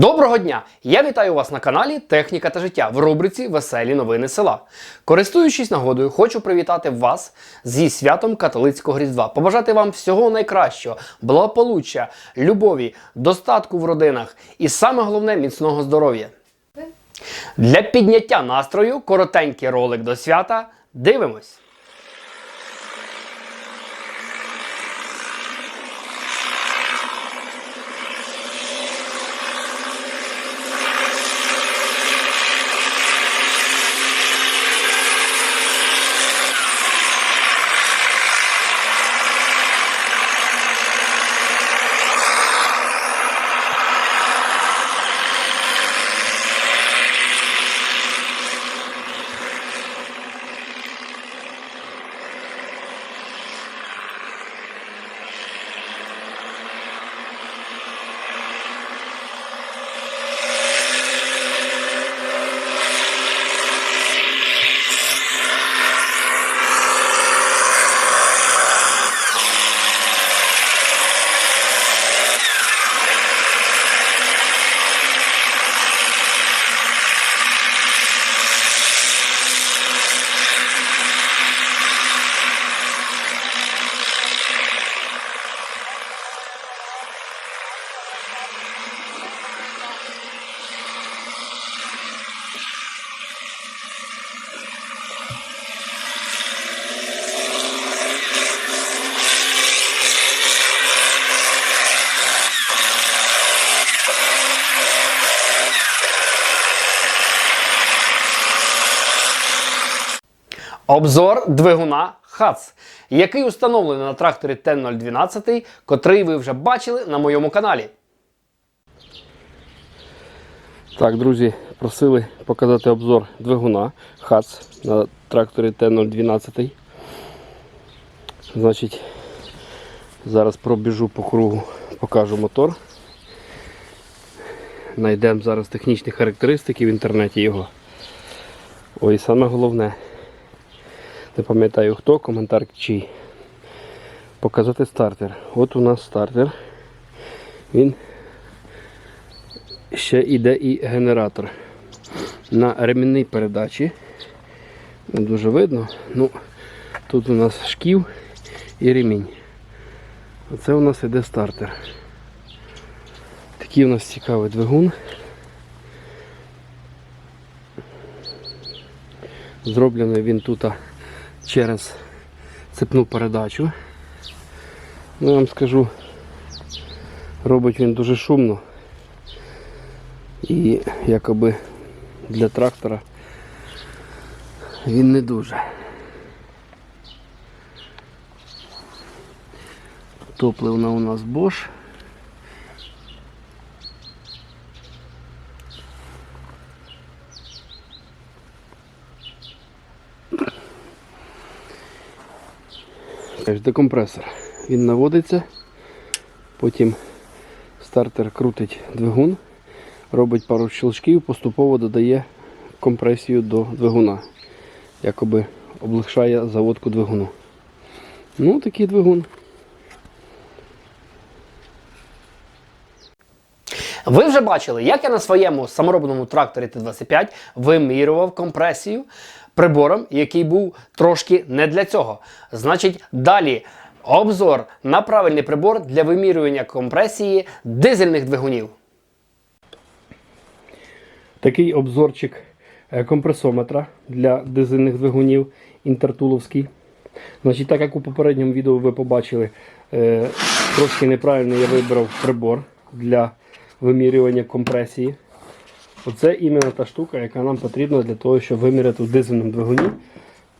Доброго дня! Я вітаю вас на каналі Техніка та життя в рубриці Веселі новини села. Користуючись нагодою, хочу привітати вас зі святом католицького Різдва, побажати вам всього найкращого, благополуччя, любові, достатку в родинах і саме головне міцного здоров'я. Для підняття настрою коротенький ролик до свята. Дивимось! Обзор двигуна ХАЦ, який установлений на тракторі Т-012, котрий ви вже бачили на моєму каналі. Так, друзі, просили показати обзор двигуна ХАЦ на тракторі Т-012. Значить, зараз пробіжу по кругу, покажу мотор. Найдемо зараз технічні характеристики в інтернеті його. Ой, саме головне. Не пам'ятаю хто, коментар чий. Показати стартер. От у нас стартер. Він ще йде і генератор на ремінній передачі. Не дуже видно. Ну, тут у нас шків і ремінь. Оце у нас іде стартер. Такий у нас цікавий двигун. Зроблений він тут через цепну передачу. Ну, я вам скажу, робить він дуже шумно. І якоби для трактора він не дуже. Топливна у нас Bosch. Декомпресор. Він наводиться, потім стартер крутить двигун робить пару щелчків, поступово додає компресію до двигуна. Якоби облегшає заводку двигуну. Ну, такий двигун. Ви вже бачили, як я на своєму саморобному тракторі Т-25 вимірював компресію прибором, який був трошки не для цього. Значить, далі обзор на правильний прибор для вимірювання компресії дизельних двигунів. Такий обзорчик е, компресометра для дизельних двигунів інтертуловський. Значить, Так як у попередньому відео ви побачили, е, трошки неправильно я вибрав прибор для вимірювання компресії. Оце іменно та штука, яка нам потрібна для того, щоб виміряти в дизельному двигуні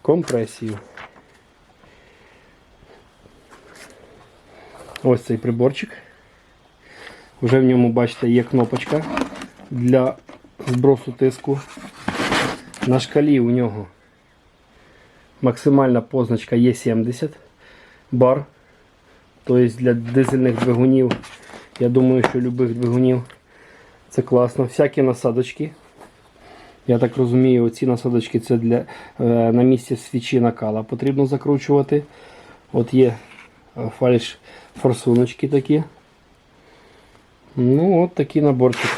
компресію. Ось цей приборчик. Вже в ньому, бачите, є кнопочка для збросу тиску. На шкалі у нього максимальна позначка є 70 бар. Тобто для дизельних двигунів, я думаю, що любих двигунів це класно. Всякі насадочки. Я так розумію, оці насадочки це для, е, на місці свічі накала потрібно закручувати. От є е, фальш форсуночки такі. Ну, от такий наборчик.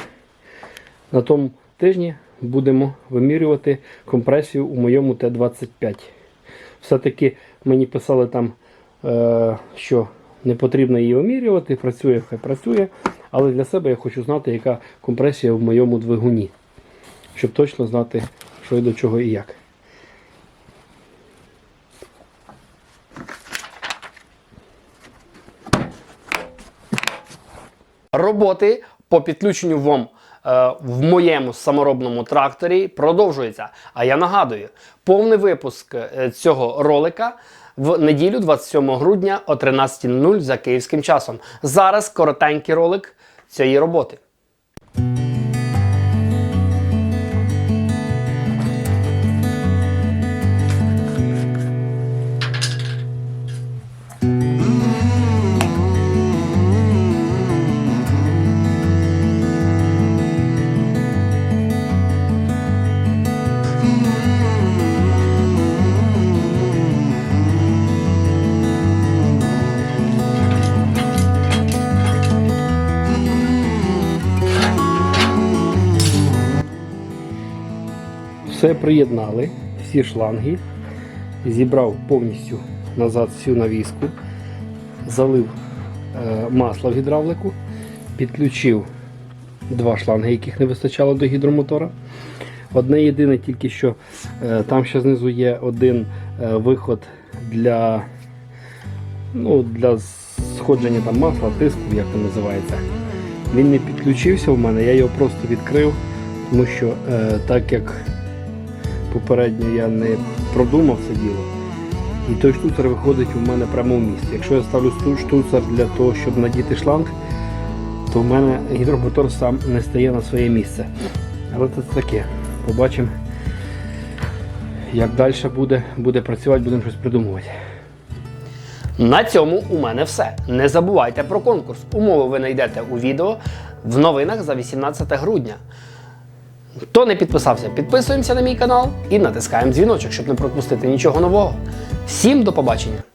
На тому тижні будемо вимірювати компресію у моєму Т-25. Все-таки мені писали там, е, що не потрібно її вимірювати, працює, хай працює. Але для себе я хочу знати, яка компресія в моєму двигуні, щоб точно знати, що і до чого і як. Роботи по підключенню ВОМ е, в моєму саморобному тракторі продовжуються. А я нагадую, повний випуск е, цього ролика в неділю 27 грудня о 13.00 за київським часом. Зараз коротенький ролик цієї роботи. Все приєднали, всі шланги, зібрав повністю назад всю навіску, залив е, масло в гідравлику, підключив два шланги, яких не вистачало до гідромотора. Одне єдине, тільки що е, там ще знизу є один е, виход для, ну, для сходження там масла, тиску, як це називається. Він не підключився в мене, я його просто відкрив, тому що так як попередньо я не продумав це діло. І той штуцер виходить у мене прямо в місці. Якщо я ставлю штуцер для того, щоб надіти шланг, то в мене гідромотор сам не стає на своє місце. Але це таке. Побачимо, як далі буде, буде працювати, будемо щось придумувати. На цьому у мене все. Не забувайте про конкурс. Умови ви знайдете у відео в новинах за 18 грудня. Хто не підписався, підписуємося на мій канал і натискаємо дзвіночок, щоб не пропустити нічого нового. Всім до побачення!